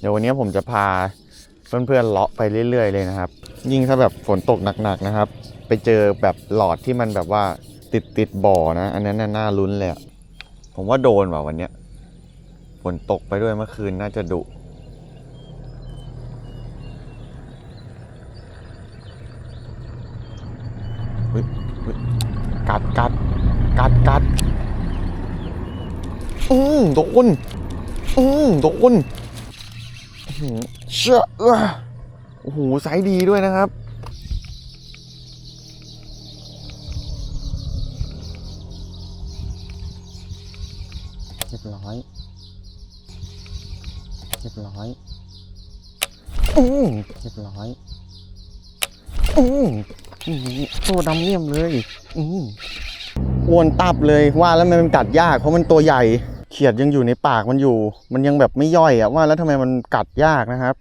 เดี๋ยววันนี้ผมจะพาเพื่อนๆเลาะไปเรื่อย ๆ เลยนะครับ ยิ่งถ้าแบบฝนตกหนักๆนะครับ ไปเจอแบบหลอดที่มันแบบว่าติดติดบ่อนะ อันนั้นน่ะน่าลุ้นเลยผมว่าโดนว่ะวันเนี้ยฝนตกไปด้วยเมื่อคืนน่าจะดุกัดกัดกัดกัดอืมโดนอืมโดน เชื่อเออโอ้โหไซส์ดีด้วยนะครับ เรียบร้อย เรียบร้อยอืมเรียบร้อยอืมอื้อหือโซ่ดำเนียมเลย อืมอ้วนตับเลยว่าแล้วทำไมมันกัดยากเพราะมันตัวใหญ่ เขียดยังอยู่ในปากมันอยู่ มันยังแบบไม่ย่อยอะว่าแล้วทำไมมันกัดยากนะครับ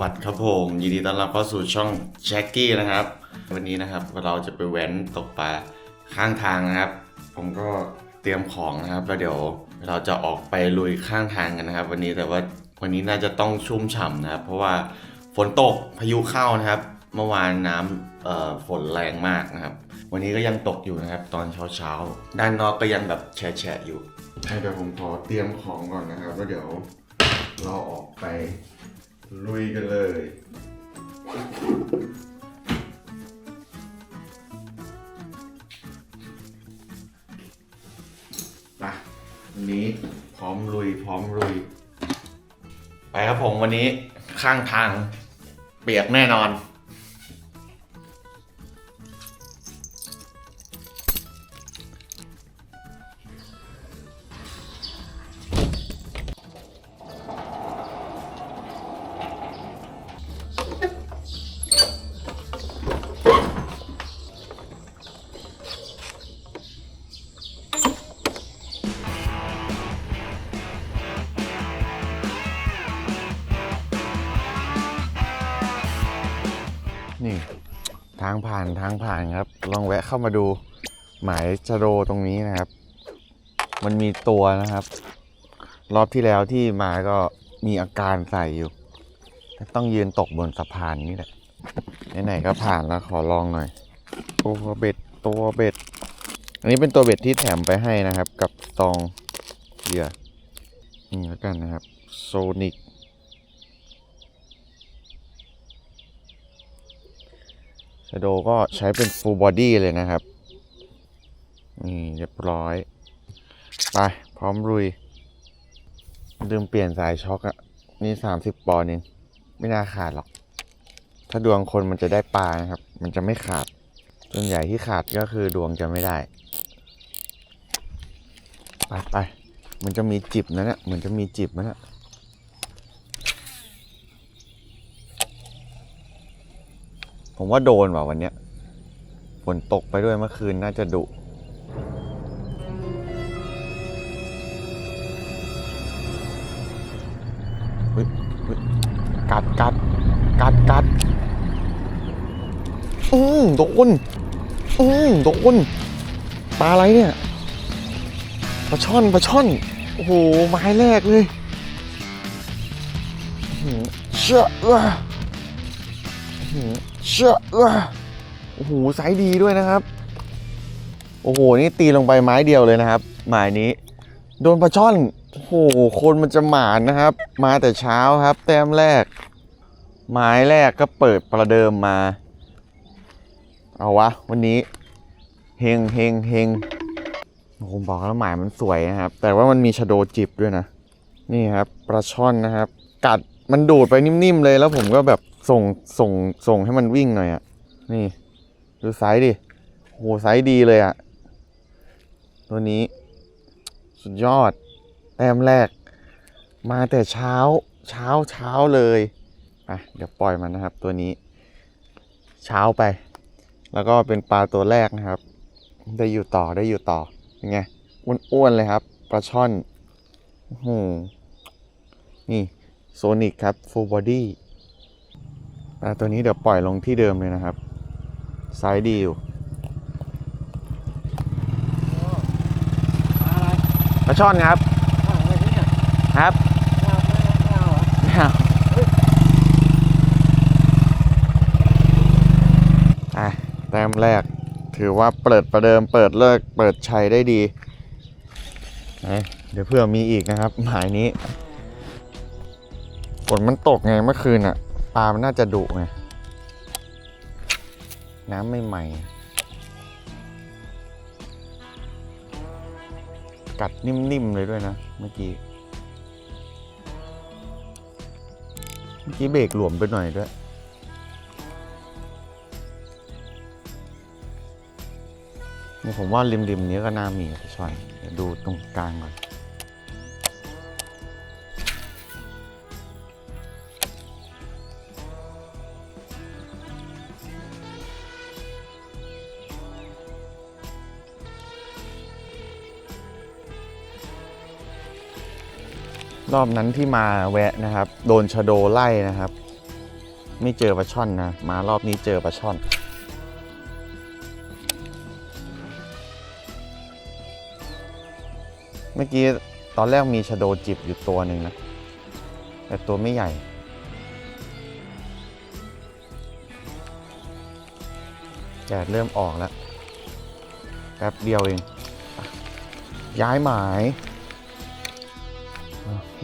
วัสดิ์ครับผมยินดีต้อนรับเข้าสู่ช่องแจ็คกี้นะครับ วันนี้นะครับเราจะไปแว้นตกปลาข้างทางนะครับ ผมก็เตรียมของนะครับแล้วเดี๋ยวเราจะออกไปลุยข้างทางกันนะครับ วันนี้แต่ว่าวันนี้น่าจะต้องชุ่มฉ่ำนะครับ เพราะว่าฝนตกพายุเข้านะครับ เมื่อวานน้ำเอ่อฝนแรงมากนะครับ วันนี้ก็ยังตกอยู่นะครับ ตอนเช้าๆด้านนอกก็ยังแบบแฉะอยู่ให้เดี๋ยวผมขอเตรียมของก่อนนะครับแล้วเดี๋ยวเราออกไป ลุยกันเลยไปวันนี้พร้อมลุย พร้อมลุย ไปครับผมวันนี้ข้างทาง เปียกแน่นอนางผ่านทางผ่านครับ ลองแวะเข้ามาดูหมายชะโดตรงนี้นะครับ มันมีตัวนะครับ รอบที่แล้วที่มาก็มีอาการใส่อยู่ ต้องยืนตกบนสะพานนี่แหละไหนๆก็ผ่านแล้วขอลองหน่อยตัวเบ็ดตัวเบ็ด อันนี้เป็นตัวเบ็ดที่แถมไปให้นะครับ กับซองเหยื่อนี่แล้วกันนะครับโซนิก ชโดก็ใช้เป็น full body เลยนะครับ นี่เรียบร้อย ไป พร้อมลุย ลืมเปลี่ยนสายช็อคอะนี่30ปอนด์เองไม่น่าขาดหรอก ถ้าดวงคนมันจะได้ปลานะครับ มันจะไม่ขาด ส่วนใหญ่ที่ขาดก็คือดวงจะไม่ได้ ไปไปมันจะมีจิบนะเนี่ยเหมือนจะมีจิบนะเนี่ย ผมว่าโดนว่ะวันเนี้ยฝนตกไปด้วยเมื่อคืนน่าจะดุกัดกัดกัดกัดอืมโดนอืมโดนปลาอะไรเนี่ยปลาช่อนปลาช่อน โอ้โหไม้แรกเลยเชื่อ เชื่อโอ้โหไซส์ดีด้วยนะครับ โอ้โห นี่ตีลงไปไม้เดียวเลยนะครับ หมายนี้ โดนปลาช่อน โอ้โห คนมันจะหมานนะครับ มาแต่เช้าครับ แต้มแรก ไม้แรกก็เปิดประเดิมมา เอาวะ วันนี้ เฮงเฮงเฮงผมบอกแล้วหมายมันสวยนะครับ แต่ว่ามันมีชะโดจิบด้วยนะ นี่ครับปลาช่อนนะครับ กัดมันดูดไปนิ่มๆเลยแล้วผมก็แบบ ส่งส่งส่งให้มันวิ่งหน่อยอะ่ะ นี่ดูไซส์ดิโหไซส์ดีเลยอะ่ะ ตัวนี้ สุดยอด แต้มแรก มาแต่เช้าเช้าเช้าเลยไปเดี๋ยวปล่อยมันนะครับ ตัวนี้ เช้าไป แล้วก็เป็นปลาตัวแรกนะครับ ได้อยู่ต่อได้อยู่ต่อยังไงอ้วนๆเลยครับปลาช่อนอื้อหือนี่โซนิกครับฟูลบอดี้ ตัวนี้เดี๋ยวปล่อยลงที่เดิมเลยนะครับไซส์ดีอยู่อะไรปลาช่อนครับอะไรเนี่ยครับไม่เอาไม่เอาไม่เอาเหรออะแต้มแรก ถือว่าเปิดประเดิมเปิดเลิกเปิดชัยได้ดีไหนเดี๋ยวเพื่อมีอีกนะครับ หมายนี้ ฝนมันตกไงเมื่อคืนอะ ปลามันน่าจะดุไง น้ำไม่ใหม่ กัดนิ่ม ๆ เลยด้วยนะ เมื่อกี้ เมื่อกี้เบรกหลวมไปหน่อยด้วย นี่ผมว่าริม ๆ นี้ก็น่ามีปลาช่อนเดี๋ยวดูตรงกลางก่อน รอบนั้นที่มาแวะนะครับ โดนชะโดไล่นะครับ ไม่เจอปลาช่อนนะ มารอบนี้เจอปลาช่อนเมื่อกี้ตอนแรกมีชะโดจิบอยู่ตัวหนึ่งนะ แต่ตัวไม่ใหญ่ แดดเริ่มออกแล้ว แป๊บเดียวเอง ย้ายหมาย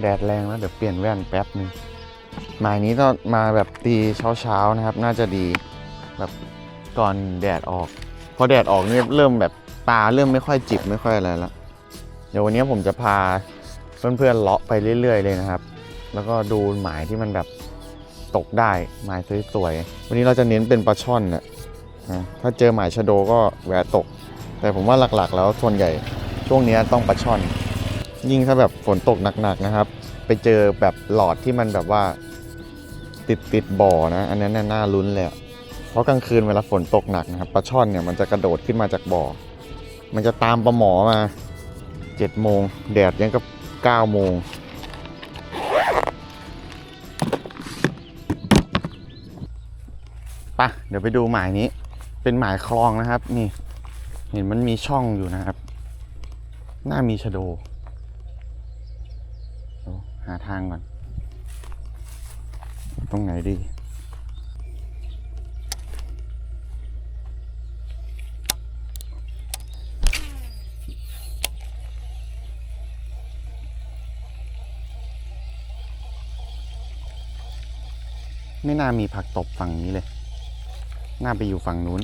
แดดแรงแล้วเดี๋ยวเปลี่ยนแว่นแป๊บหนึ่งหมายนี้ต้องมาแบบตีเช้าๆนะครับ น่าจะดีแบบก่อนแดดออก พอแดดออกเนี่ยเริ่มแบบปลาเริ่มไม่ค่อยจิบไม่ค่อยอะไรแล้วเดี๋ยววันนี้ผมจะพาเพื่อนๆเลาะไปเรื่อย ๆ เลยนะครับ แล้วก็ดูหมายที่มันแบบตกได้หมายสวยๆวันนี้เราจะเน้นเป็นปลาช่อนนะนะถ้าเจอหมายชะโดก็แหวะตก แต่ผมว่าหลักๆ แล้วส่วนใหญ่ช่วงนี้ต้องปลาช่อน ยิ่งถ้าแบบฝนตกหนักๆนะครับ ไปเจอแบบหลอดที่มันแบบว่าติดติดบ่อนะ อันนั้นน่ะน่าลุ้นเลยเพราะกลางคืนเวลาฝนตกหนักนะครับปลาช่อนเนี่ยมันจะกระโดดขึ้นมาจากบ่อ มันจะตามปลาหมอมาเจ็ดโมงแดดยังก็เก้าโมงปะเดี๋ยวไปดูหมายนี้ เป็นหมายคลองนะครับ นี่ เห็นมันมีช่องอยู่นะครับน่ามีชะโด หาทางก่อน ตรงไหนดี ไม่น่ามีผักตบฝั่งนี้เลย น่าไปอยู่ฝั่งนู้น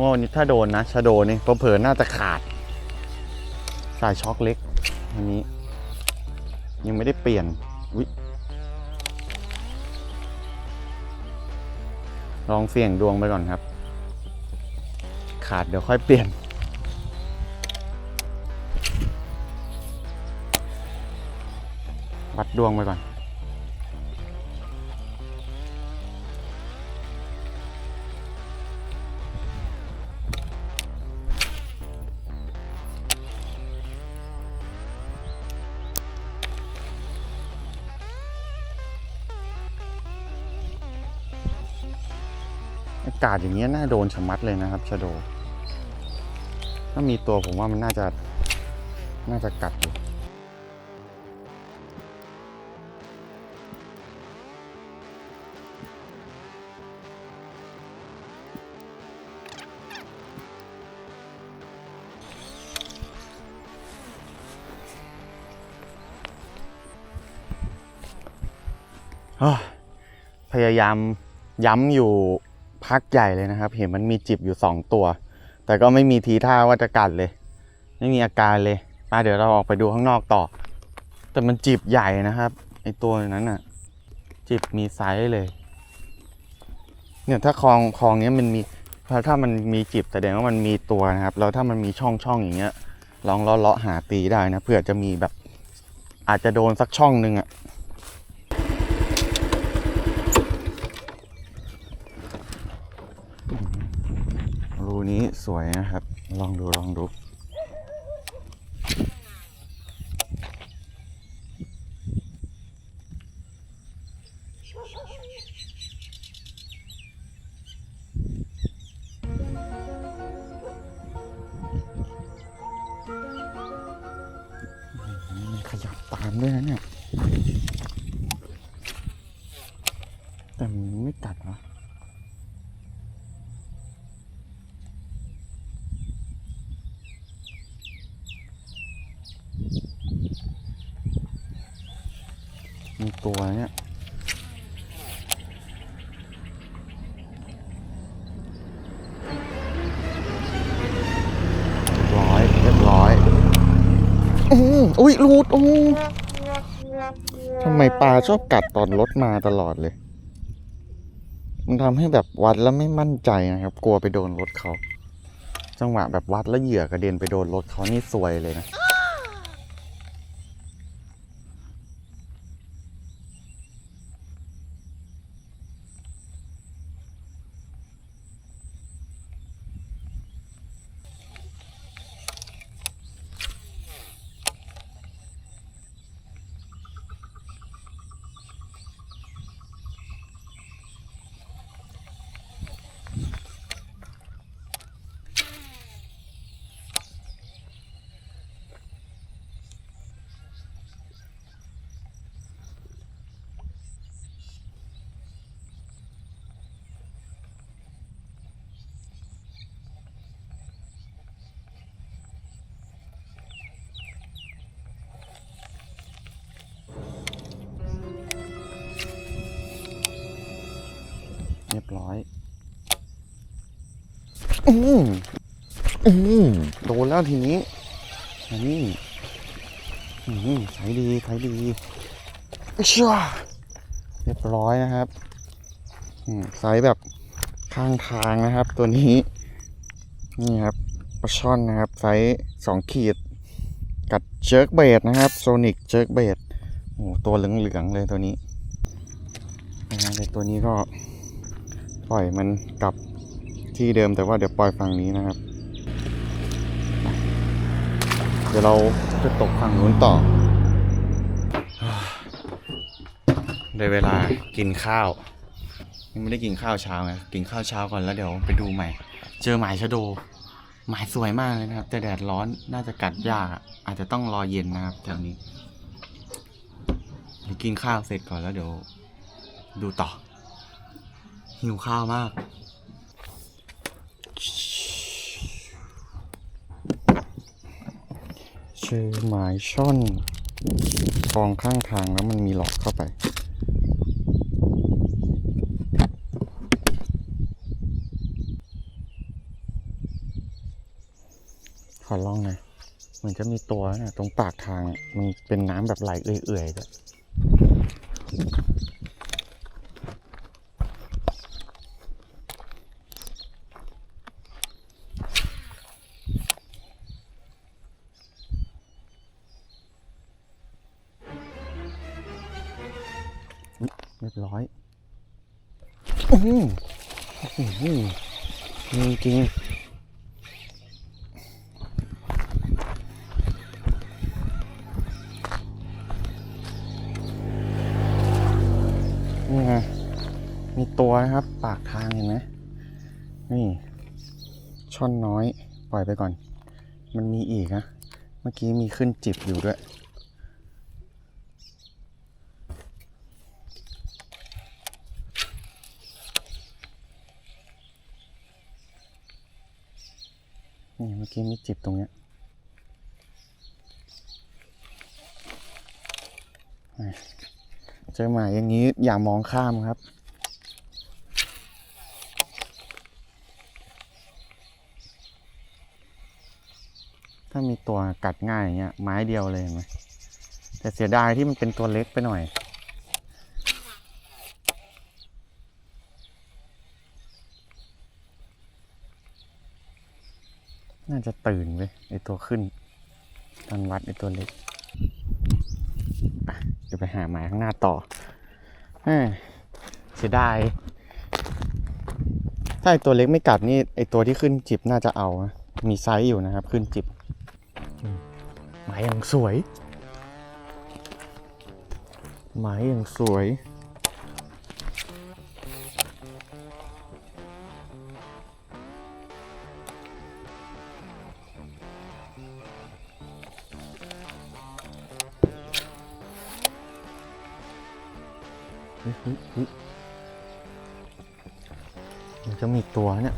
เพราะว่าวันนี้ถ้าโดนนะชะโดนี่เผลอๆน่าจะขาด สายช็อคเล็กอันนี้ ยังไม่ได้เปลี่ยนวิลองเสี่ยงดวงไปก่อนครับ ขาดเดี๋ยวค่อยเปลี่ยน วัดดวงไปก่อน กาศอย่างเงี้ยน่าโดนชะมัดเลยนะครับชะโด ถ้ามีตัวผมว่ามันน่าจะน่าจะกัดอยู่พยายามย้ำอยู่ พักใหญ่เลยนะครับ เห็นมันมีจิบอยู่สองตัว แต่ก็ไม่มีทีท่าว่าจะกัดเลย ไม่มีอาการเลยอะเดี๋ยวเราออกไปดูข้างนอกต่อ แต่มันจีบใหญ่นะครับไอตัวนั้นอะจีบมีไซส์เลย เนี่ยถ้าคลองคลองเนี้ยมันมีถ้าถ้ามันมีจีบแสดงว่ามันมีตัวนะครับ แล้วถ้ามันมีช่องช่องอย่างเงี้ยลองเลาะเลาะหาตีได้นะเผื่อจะมีแบบ อาจจะโดนสักช่องหนึ่งอะรู นี้สวยนะครับ ลองดูลองดู ขยับตามด้วยนะเนี่ย แต่มันไม่กัดวะตัวเนี่ย เรียบร้อย เรียบร้อย อืมอุ้ยรูดอู้ทำไมปลาชอบกัดตอนรถมาตลอดเลย มันทำให้แบบวัดแล้วไม่มั่นใจนะครับ กลัวไปโดนรถเขา จังหวะแบบวัดแล้วเหยื่อกระเด็นไปโดนรถเขานี่ซวยเลยนะ เรียบร้อย อืมอืมโดนแล้วทีนี้อันนี้อืมใช้ดีใช้ดีชั่วเรียบร้อยนะครับอืมไซส์แบบข้างทางนะครับ ตัวนี้นี่ครับปลาช่อนนะครับไซส์สองขีด กัดเจิร์กเบดนะครับโซนิกเจิร์กเบดโอ้โหตัวเหลืองๆเลยตัวนี้นะแต่ตัวนี้ก็ ปล่อยมันกลับที่เดิมแต่ว่าเดี๋ยวปล่อยฝั่งนี้นะครับ เดี๋ยวเราจะตกฝั่งนู้นต่อ ได้เวลากินข้าวยังไม่ได้กินข้าวเช้าไงกินข้าวเช้าก่อนแล้วเดี๋ยวไปดูใหม่ เจอหมายชะโดหมายสวยมากเลยนะครับ แต่แดดร้อนน่าจะกัดยากอาจจะต้องรอเย็นนะครับแถวนี้กินข้าวเสร็จก่อนแล้วเดี๋ยว ดูต่อ หิวข้าวมากเจอหมายช่อนกองข้างทางแล้วมันมีหลอดเข้าไปขอลองน่อยเหมือนจะมีตัวนะตรงปากทางมันเป็นน้ำแบบไหลเอื่อยๆแบบ อื้อหืออื้อหือมีจริงนี่ไงมีตัวนะครับ ปากทางเห็นไหมนี่ ช่อนน้อย ปล่อยไปก่อน มันมีอีกนะ เมื่อกี้มีขึ้นจิบอยู่ด้วย นี่เมื่อกี้มีจิบตรงเนี้ยเจอหมาอย่างนี้อย่ามองข้ามครับ ถ้ามีตัวตัวกัดง่ายอย่างเงี้ยไม้เดียวเลยเห็นไหมแต่เสียดายที่มันเป็นตัวเล็กไปหน่อย น่าจะตื่นเว้ยไอตัวขึ้นตอนวัดไอตัวเล็กไปเดี๋ยวไปหาหมายข้างหน้าต่อเสียดายถ้าไอตัวเล็กไม่กัดนี่ไอตัวที่ขึ้นจิบน่าจะเอานะมีไซส์อยู่นะครับ ขึ้นจิบอืมหมายอย่างสวย หมายอย่างสวย มันจะมีตัวเนี่ย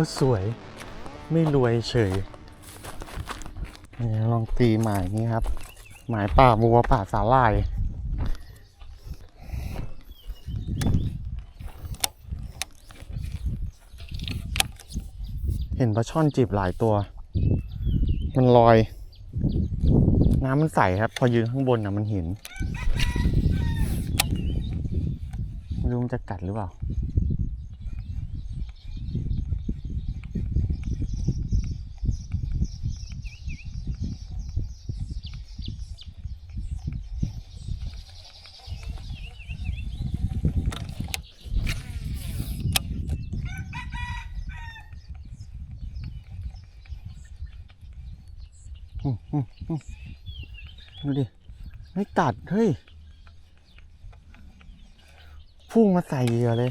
ก็สวยไม่รวยเฉยนี่ลองตีหมายนี้ครับ หมายป่าบัวป่าสาลายเห็นปลาช่อนจีบหลายตัว มันลอย น้ำมันใสครับ พอยืนข้างบนนะมันเห็นไม่รู้มันจะกัดหรือเปล่า อืมอืมอืมดูดิ ไม่ตัด เฮ้ย พุ่งมาใส่เหยื่อเลย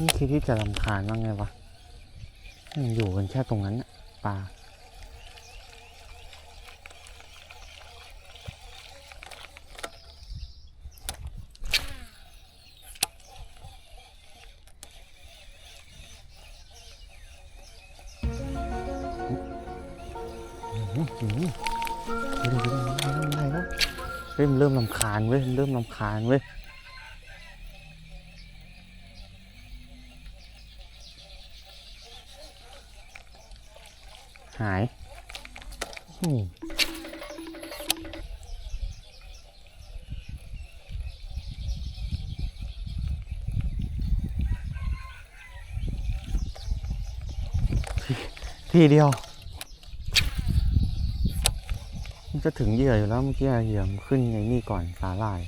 นี่คือ ที่จะรำคาญบ้างไงวะยังอยู่กันแค่ตรงนั้นน่ะปลาอื้อหือดูดิดูดิมันทำอะไรแล้วเฮ้ยมันเริ่มลำคาญเว้ยเริ่มลำคาญเว้ยายอืมทีทีเดียว มันจะถึงเหยื่ออยู่แล้วเมื่อกี้เหยื่อมันขึ้นไงนี่ก่อนสาลาย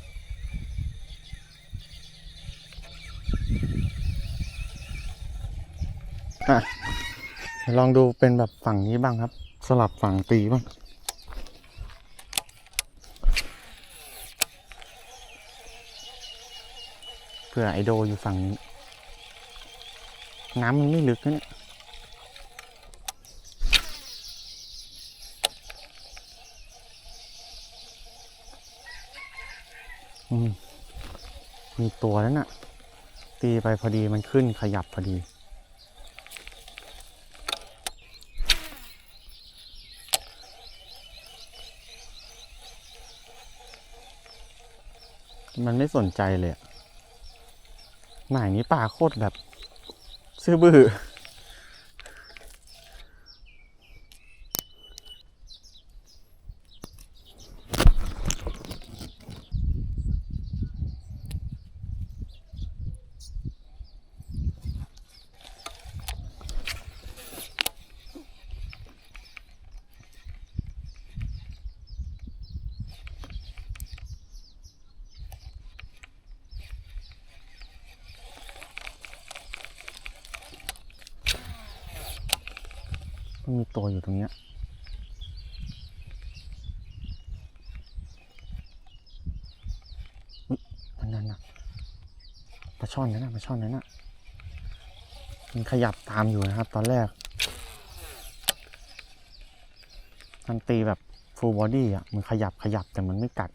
อะเดี๋ยว ลองดูเป็นแบบฝั่งนี้บ้างครับ สลับฝั่งตีบ้างเพื่อไอโดอยู่ฝั่งนี้ น้ำมันไม่ลึกนะเนี่ยมีตัวแล้วน่ะ ตีไปพอดีมันขึ้นขยับพอดี มันไม่สนใจเลยอะหมายนี้ป่าโคตรแบบ ซื่อบื้อ มีตัวอยู่ตรงเนี้ยอุ๊ยนั่นนั่นนะปลาช่อนนั่นน่ะปลาช่อนนั่นน่ะมันขยับตามอยู่นะครับ ตอนแรกมันตีแบบ full body อะ มันขยับขยับแต่มันไม่กัด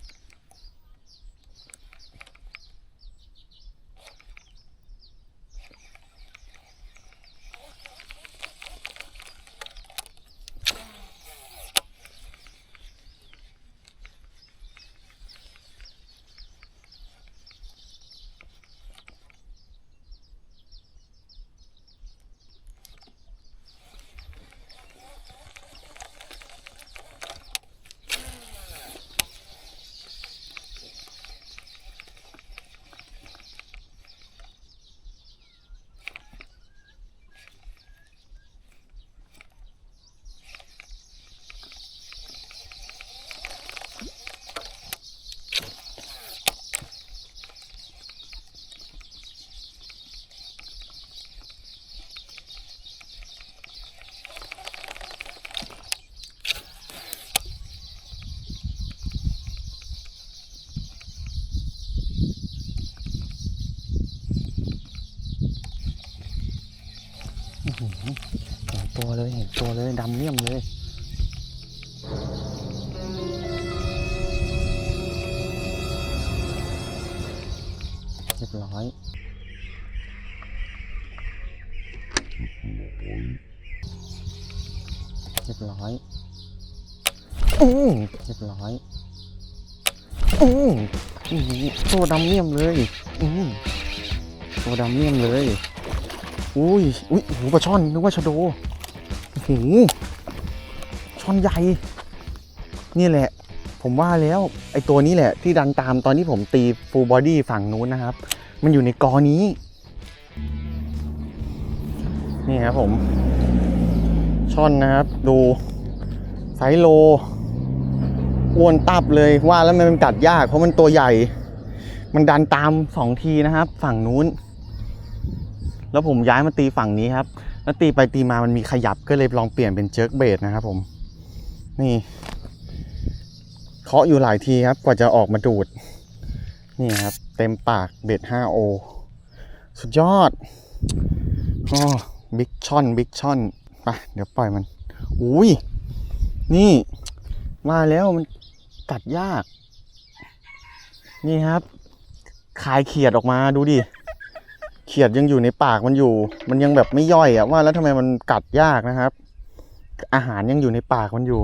เห็น ตัวเลยเห็นตัวเลยดำเลี่ยมเลยเรียบร้อยเรียบร้อยอืมเรียบร้อยอือตัวดำเลี่ยมเลยอืมตัวดำเลี่ยมเลย อุ้ย อุ้ยโอ้โหปลาช่อนนึกว่าชะโด โอ้โหช่อนใหญ่ นี่แหละ ผมว่าแล้วไอตัวนี้แหละ ที่ดันตามตอนที่ผมตีฟูลบอดี้ฝั่งนู้นนะครับ มันอยู่ในกอนี้ นี่ครับผม ช่อนนะครับ ดูไซโลอ้วนตับเลยว่าแล้วมันกัดยาก เพราะมันตัวใหญ่ มันดันตามสองทีนะครับ ฝั่งนู้น แล้วผมย้ายมาตีฝั่งนี้ครับ แล้วตีไปตีมามันมีขยับก็เลยลองเปลี่ยนเป็นเจิร์กเบดนะครับผม นี่เคาะอยู่หลายทีครับ กว่าจะออกมาดูด นี่ครับ เต็มปากเบด 5O สุดยอดอ๋อบิ๊กช่อนบิ๊กช่อนไปเดี๋ยวปล่อยมัน อุ้ย นี่ มาแล้วมันกัดยาก นี่ครับ คายเขียดออกมาดูดิ เขียดยังอยู่ในปากมันอยู่ มันยังแบบไม่ย่อยอะว่าแล้วทำไมมันกัดยากนะครับ อาหารยังอยู่ในปากมันอยู่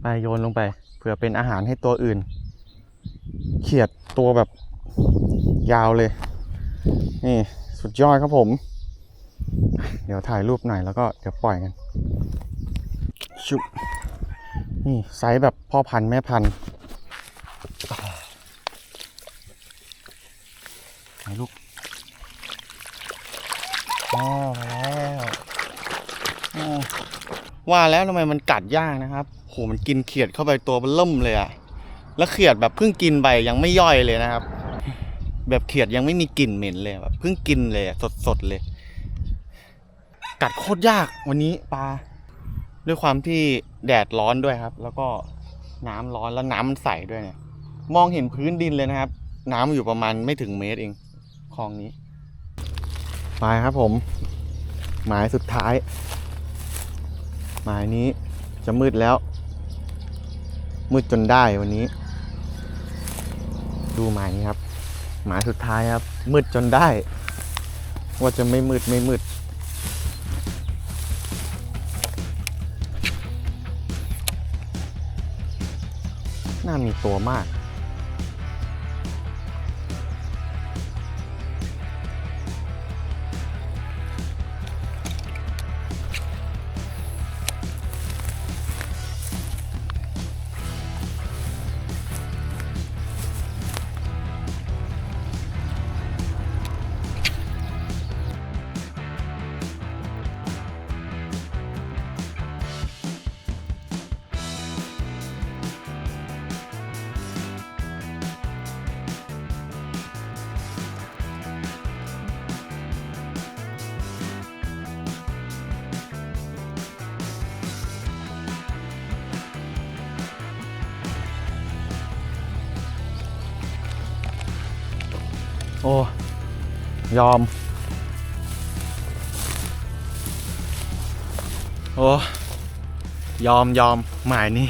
ไปโยนลงไปเผื่อเป็นอาหารให้ตัวอื่น เขียดตัวแบบยาวเลย นี่สุดยอดครับผม เดี๋ยวถ่ายรูปหน่อยแล้วก็เดี๋ยวปล่อยกันชุบนี่ไซส์แบบพ่อพันธุ์แม่พันธุ์ถ่ายรูป อ๋อมาแล้วว่าแล้วทำไมมันกัดยากนะครับโหมันกินเขียดเข้าไปตัวมันเริ่มเลยอะแล้วเขียดแบบเพิ่งกินไปยังไม่ย่อยเลยนะครับ แบบเขียดยังไม่มีกลิ่นเหม็นเลยแบบเพิ่งกินเลยสดสดๆเลย กัดโคตรยากวันนี้ปลาด้วยความที่แดดร้อนด้วยครับ แล้วก็น้ำร้อนแล้วน้ำมันใสด้วยเนี่ย มองเห็นพื้นดินเลยนะครับ น้ำอยู่ประมาณไม่ถึงเมตรเองคลองนี้ ไปครับผม หมายสุดท้าย หมายนี้จะมืดแล้ว มืดจนได้วันนี้ ดูหมายนี้ครับ หมายสุดท้ายครับ มืดจนได้ ว่าจะไม่มืดไม่มืดน่ามีตัวมาก โอ้ ยอม โอ้ ยอมยอมหมายนี้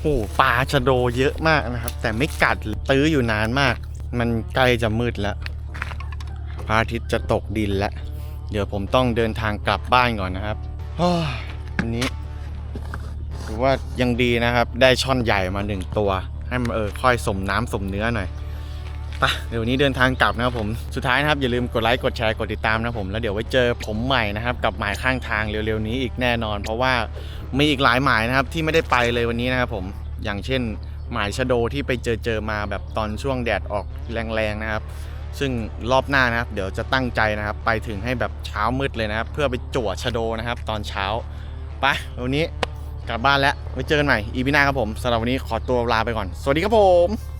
โอ้ปลาชะโดเยอะมากนะครับ แต่ไม่กัดตื้ออยู่นานมาก มันใกล้จะมืดแล้วพระอาทิตย์จะตกดินแล้ว เดี๋ยวผมต้องเดินทางกลับบ้านก่อนนะครับวันนี้ถือว่ายังดีนะครับ ได้ช่อนใหญ่มาหนึ่งตัว ให้มันเออค่อยสมน้ำสมเนื้อหน่อย ปะเดี๋ยววันนี้เดินทางกลับนะครับผมสุดท้ายนะครับอย่าลืมกดไลค์กดแชร์กดติดตามนะผมแล้วเดี๋ยวไว้เจอผมใหม่นะครับกับหมายข้างทางเร็วๆนี้อีกแน่นอน เพราะว่ามีอีกหลายหมายนะครับที่ไม่ได้ไปเลยวันนี้นะครับผมอย่างเช่น หมายชะโดที่ไปเจอเจอมาแบบตอนช่วงแดดออกแรงๆนะครับ ซึ่งรอบหน้านะครับ เดี๋ยวจะตั้งใจนะครับ ไปถึงให้แบบเช้ามืดเลยนะครับ เพื่อไปจั่วชะโดนะครับ ตอนเช้าไปวันนี้กลับบ้านแล้วไว้เจอกันใหม่อีพีหน้าครับผมสำหรับวันนี้ขอตัวลาไปก่อน สวัสดีครับผม